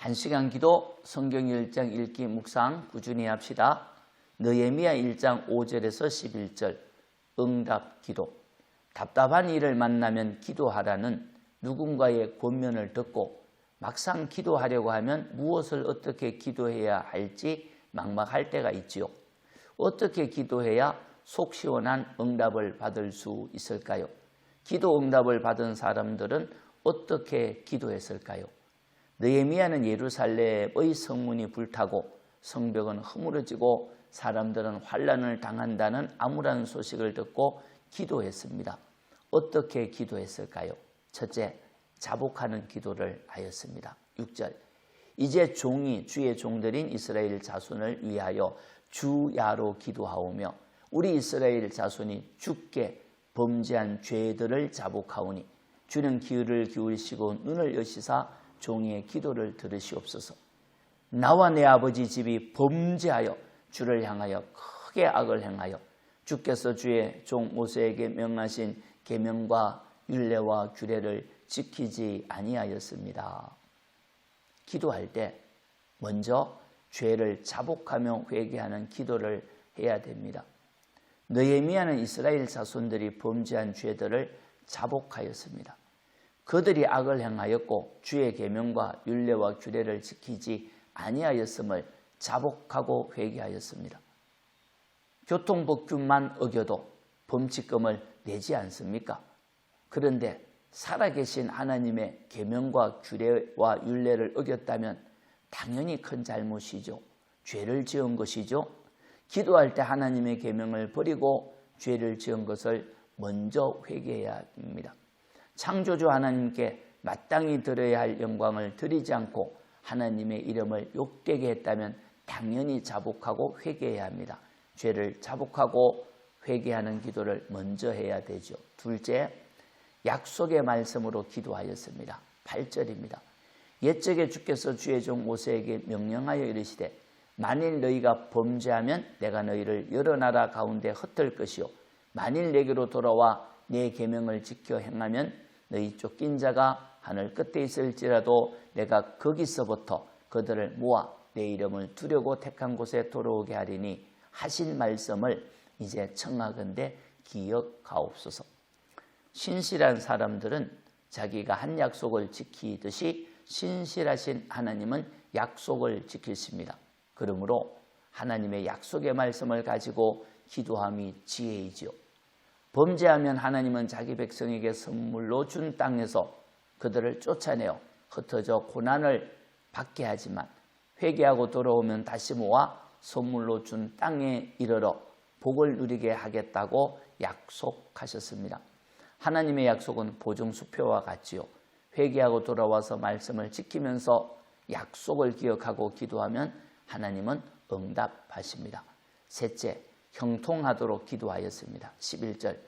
한 시간 기도 성경 1장 읽기 묵상 꾸준히 합시다. 느헤미야 1장 5절에서 11절 응답 기도 답답한 일을 만나면 기도하라는 누군가의 권면을 듣고 막상 기도하려고 하면 무엇을 어떻게 기도해야 할지 막막할 때가 있지요. 어떻게 기도해야 속 시원한 응답을 받을 수 있을까요? 기도 응답을 받은 사람들은 어떻게 기도했을까요? 느헤미야는 예루살렘의 성문이 불타고 성벽은 허물어지고 사람들은 환란을 당한다는 암울한 소식을 듣고 기도했습니다. 어떻게 기도했을까요? 첫째, 자복하는 기도를 하였습니다. 6절. 이제 종이 주의 종들인 이스라엘 자손을 위하여 주야로 기도하오며 우리 이스라엘 자손이 죽게 범죄한 죄들을 자복하오니 주는 귀를 기울이시고 눈을 여시사 종의 기도를 들으시옵소서. 나와 내 아버지 집이 범죄하여 주를 향하여 크게 악을 행하여 주께서 주의 종 모세에게 명하신 계명과 율례와 규례를 지키지 아니하였습니다. 기도할 때 먼저 죄를 자복하며 회개하는 기도를 해야 됩니다. 느헤미야는 이스라엘 자손들이 범죄한 죄들을 자복하였습니다. 그들이 악을 행하였고 주의 계명과 율례와 규례를 지키지 아니하였음을 자복하고 회개하였습니다. 교통법규만 어겨도 범칙금을 내지 않습니까? 그런데 살아계신 하나님의 계명과 규례와 율례를 어겼다면 당연히 큰 잘못이죠. 죄를 지은 것이죠. 기도할 때 하나님의 계명을 버리고 죄를 지은 것을 먼저 회개해야 합니다. 창조주 하나님께 마땅히 들어야 할 영광을 드리지 않고 하나님의 이름을 욕되게 했다면 당연히 자복하고 회개해야 합니다. 죄를 자복하고 회개하는 기도를 먼저 해야 되죠. 둘째, 약속의 말씀으로 기도하였습니다. 8절입니다. 옛적에 주께서 주의 종 모세에게 명령하여 이르시되 만일 너희가 범죄하면 내가 너희를 여러 나라 가운데 흩을 것이요 만일 내게로 돌아와 내 계명을 지켜 행하면 너희 쫓긴 자가 하늘 끝에 있을지라도 내가 거기서부터 그들을 모아 내 이름을 두려고 택한 곳에 돌아오게 하리니 하신 말씀을 이제 청하건대 기억하옵소서. 신실한 사람들은 자기가 한 약속을 지키듯이 신실하신 하나님은 약속을 지키십니다. 그러므로 하나님의 약속의 말씀을 가지고 기도함이 지혜이지요. 범죄하면 하나님은 자기 백성에게 선물로 준 땅에서 그들을 쫓아내어 흩어져 고난을 받게 하지만 회개하고 돌아오면 다시 모아 선물로 준 땅에 이르러 복을 누리게 하겠다고 약속하셨습니다. 하나님의 약속은 보증 수표와 같지요. 회개하고 돌아와서 말씀을 지키면서 약속을 기억하고 기도하면 하나님은 응답하십니다. 셋째, 형통하도록 기도하였습니다. 11절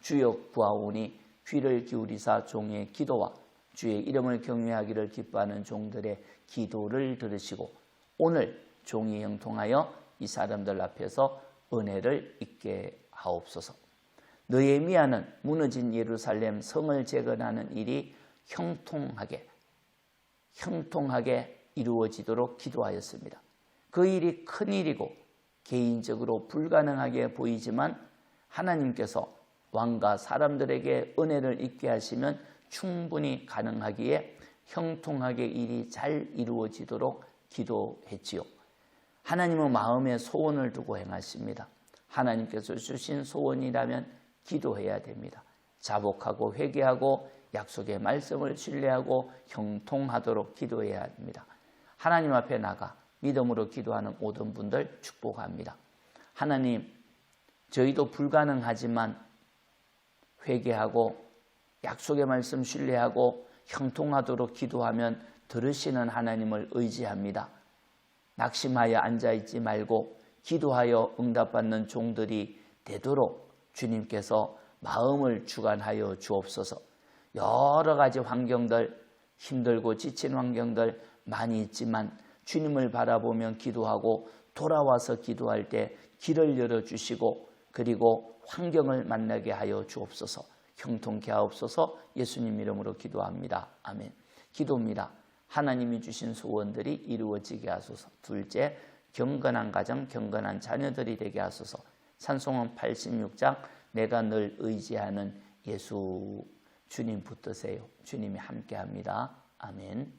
주여 구하오니 귀를 기울이사 종의 기도와 주의 이름을 경외하기를 기뻐하는 종들의 기도를 들으시고 오늘 종이 형통하여 이 사람들 앞에서 은혜를 잊게 하옵소서. 느헤미야는 무너진 예루살렘 성을 재건하는 일이 형통하게 형통하게 이루어지도록 기도하였습니다. 그 일이 큰 일이고 개인적으로 불가능하게 보이지만 하나님께서 왕과 사람들에게 은혜를 입게 하시면 충분히 가능하기에 형통하게 일이 잘 이루어지도록 기도했지요. 하나님은 마음에 소원을 두고 행하십니다. 하나님께서 주신 소원이라면 기도해야 됩니다. 자복하고 회개하고 약속의 말씀을 신뢰하고 형통하도록 기도해야 합니다. 하나님 앞에 나가 믿음으로 기도하는 모든 분들 축복합니다. 하나님, 저희도 불가능하지만 회개하고 약속의 말씀 신뢰하고 형통하도록 기도하면 들으시는 하나님을 의지합니다. 낙심하여 앉아있지 말고 기도하여 응답받는 종들이 되도록 주님께서 마음을 주관하여 주옵소서. 여러 가지 환경들, 힘들고 지친 환경들 많이 있지만 주님을 바라보면 기도하고 돌아와서 기도할 때 길을 열어주시고 그리고 환경을 만나게 하여 주옵소서. 형통케 하옵소서 예수님 이름으로 기도합니다. 아멘. 기도입니다. 하나님이 주신 소원들이 이루어지게 하소서. 둘째, 경건한 가정, 경건한 자녀들이 되게 하소서. 찬송은 86장 내가 늘 의지하는 예수 주님 붙드세요. 주님이 함께합니다. 아멘.